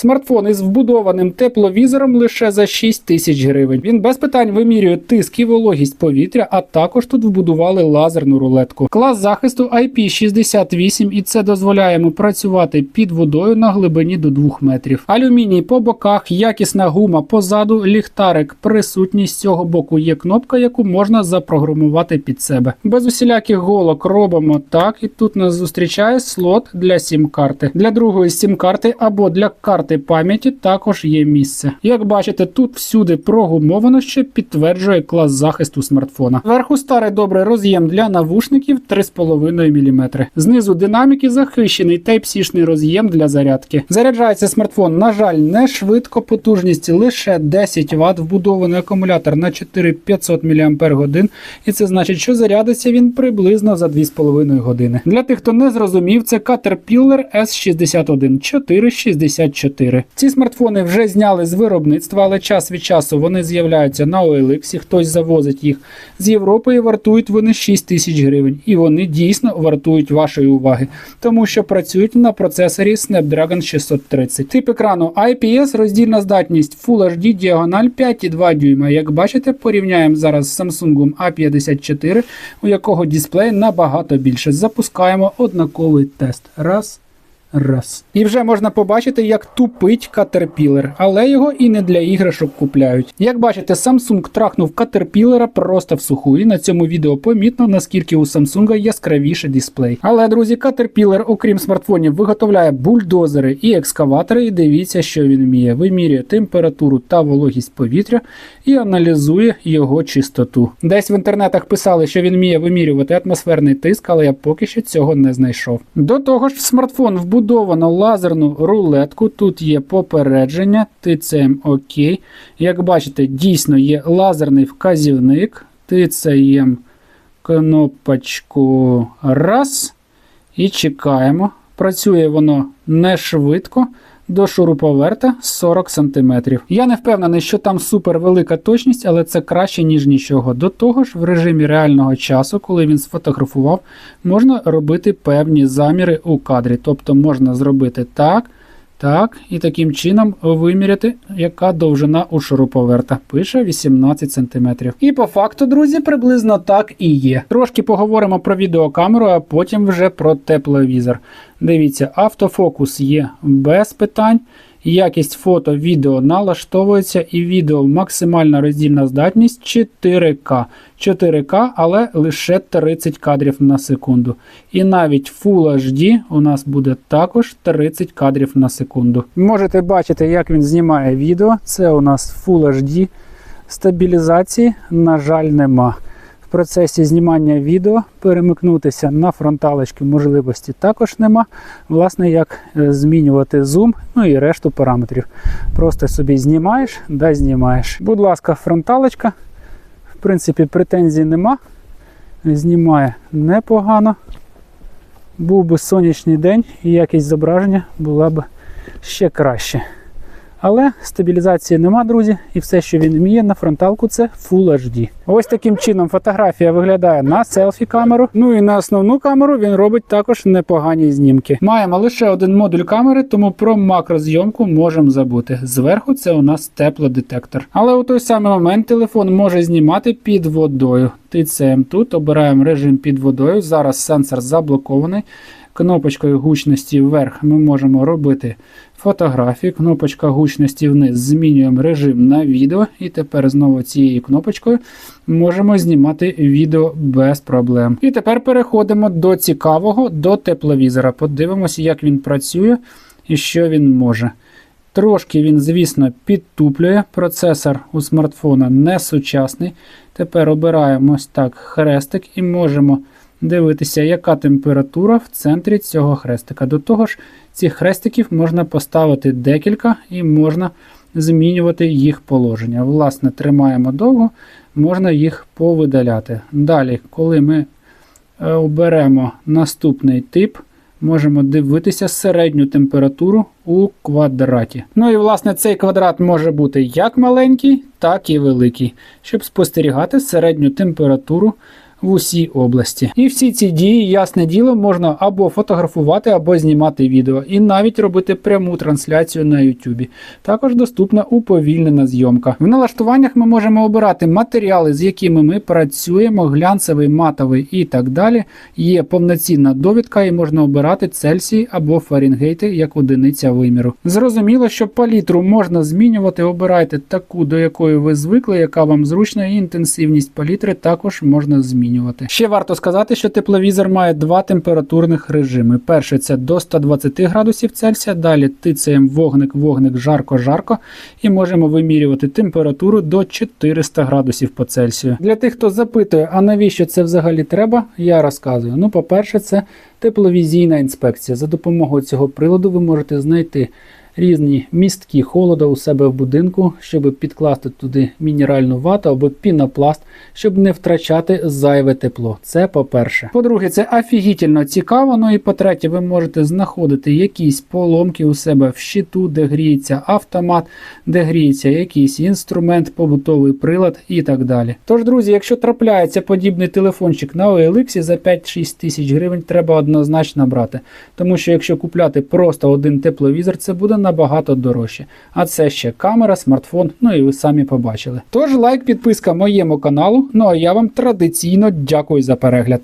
Смартфон із вбудованим тепловізором лише за 6 тисяч гривень. Він без питань вимірює тиск і вологість повітря, а також тут вбудували лазерну рулетку. Клас захисту IP68 і це дозволяє йому працювати під водою на глибині до 2 метрів. Алюміній по боках, якісна гума позаду, ліхтарик присутній з цього боку є кнопка, яку можна запрограмувати під себе. Без усіляких голок робимо так, і тут нас зустрічає слот для сім-карти. Для другої сім-карти або для карти пам'яті також є місце. Як бачите, тут всюди прогумовано, що підтверджує клас захисту смартфона. Вверху старий добрий роз'єм для навушників 3,5 мм. Знизу динаміки захищений Type-C-шний роз'єм для зарядки. Заряджається смартфон, на жаль, не швидко, потужність лише 10 Вт, вбудований акумулятор на 4500 мАч, і це значить, що зарядиться він приблизно за 2,5 години. Для тих, хто не зрозумів, це Caterpillar S61 464. Ці смартфони вже зняли з виробництва, але час від часу вони з'являються на OLX, хтось завозить їх з Європи і вартують вони 6 тисяч гривень. І вони дійсно вартують вашої уваги, тому що працюють на процесорі Snapdragon 630. Тип екрану IPS, роздільна здатність Full HD, діагональ 5,2 дюйма. Як бачите, порівняємо зараз з Samsung A54, у якого дисплей набагато більше. Запускаємо однаковий тест. Раз. Раз. І вже можна побачити, як тупить Caterpillar, але його і не для іграшок купляють. Як бачите, Samsung трахнув Caterpillar просто в суху, і на цьому відео помітно, наскільки у Samsung яскравіший дисплей. Але, друзі, Caterpillar, окрім смартфонів, виготовляє бульдозери і екскаватори, і дивіться, що він вміє. Вимірює температуру та вологість повітря і аналізує його чистоту. Десь в інтернетах писали, що він вміє вимірювати атмосферний тиск, але я поки що цього не знайшов. До того ж, смартфон вбудовано лазерну рулетку. Тут є попередження, тицем ОК. Як бачите, дійсно є лазерний вказівник. Тицяємо кнопочку раз і чекаємо. Працює воно не швидко. До шуруповерта 40 см. Я не впевнений, що там супер велика точність, але це краще, ніж нічого. До того ж, в режимі реального часу, коли він сфотографував, можна робити певні заміри у кадрі. Тобто можна зробити так, так, і таким чином виміряти, яка довжина у шуруповерта. Пише 18 см. І по факту, друзі, приблизно так і є. Трошки поговоримо про відеокамеру, а потім вже про тепловізор. Дивіться, автофокус є без питань. Якість фото, відео налаштовується і відео максимальна роздільна здатність 4К. 4К, але лише 30 кадрів на секунду. І навіть Full HD у нас буде також 30 кадрів на секунду. Можете бачити, як він знімає відео. Це у нас Full HD. Стабілізації, на жаль, нема. Процесі знімання відео перемикнутися на фронталочки можливості також нема. Власне, як е, змінювати зум, ну і решту параметрів. Просто собі знімаєш, да знімаєш. Будь ласка, фронталочка. В принципі, претензій нема. Знімає непогано. Був би сонячний день і якість зображення була б ще краще. Але стабілізації нема, друзі, і все, що він вміє на фронталку, це Full HD. Ось таким чином фотографія виглядає на селфі камеру. Ну і на основну камеру він робить також непогані знімки. Маємо лише один модуль камери, тому про макрозйомку можемо забути. Зверху це у нас теплодетектор. Але у той самий момент телефон може знімати під водою. Тицяємо тут, обираємо режим під водою. Зараз сенсор заблокований. Кнопочкою гучності вверх ми можемо робити фотографії. Кнопочка гучності вниз змінюємо режим на відео. І тепер знову цією кнопочкою можемо знімати відео без проблем. І тепер переходимо до цікавого, до тепловізора. Подивимося, як він працює і що він може. Трошки він, звісно, підтуплює. Процесор у смартфона не сучасний. Тепер обираємо ось так хрестик і можемо дивитися, яка температура в центрі цього хрестика. До того ж, цих хрестиків можна поставити декілька і можна змінювати їх положення. Власне, тримаємо довго, можна їх повидаляти. Далі, коли ми е, оберемо наступний тип, можемо дивитися середню температуру у квадраті. Ну і власне цей квадрат може бути як маленький, так і великий, щоб спостерігати середню температуру в усій області. І всі ці дії, ясне діло, можна або фотографувати, або знімати відео, і навіть робити пряму трансляцію на YouTube. Також доступна уповільнена зйомка. В налаштуваннях ми можемо обирати матеріали, з якими ми працюємо, глянцевий, матовий і так далі. Є повноцінна довідка, і можна обирати Цельсії або Фаренгейти як одиниця виміру. Зрозуміло, що палітру можна змінювати. Обирайте таку, до якої ви звикли, яка вам зручна, і інтенсивність палітри також можна змінювати. Ще варто сказати, що тепловізор має два температурних режими. Перший це до 120 градусів Цельсія, далі тицяємо вогник, вогник, жарко, жарко, і можемо вимірювати температуру до 400 градусів по Цельсію. Для тих, хто запитує, а навіщо це взагалі треба, я розказую. Ну, по-перше, це тепловізійна інспекція. За допомогою цього приладу ви можете знайти різні містки холода у себе в будинку, щоб підкласти туди мінеральну вату або пінопласт, щоб не втрачати зайве тепло. Це по-перше. По-друге, це офігітельно цікаво. Ну і по-третє, ви можете знаходити якісь поломки у себе в щиту, де гріється автомат, де гріється якийсь інструмент, побутовий прилад і так далі. Тож, друзі, якщо трапляється подібний телефончик на OLX за 5-6 тисяч гривень, треба однозначно брати. Тому що якщо купляти просто один тепловізор, це буде набагато дорожче. А це ще камера, смартфон, ну і ви самі побачили. Тож лайк, підписка моєму каналу. Ну а я вам традиційно дякую за перегляд.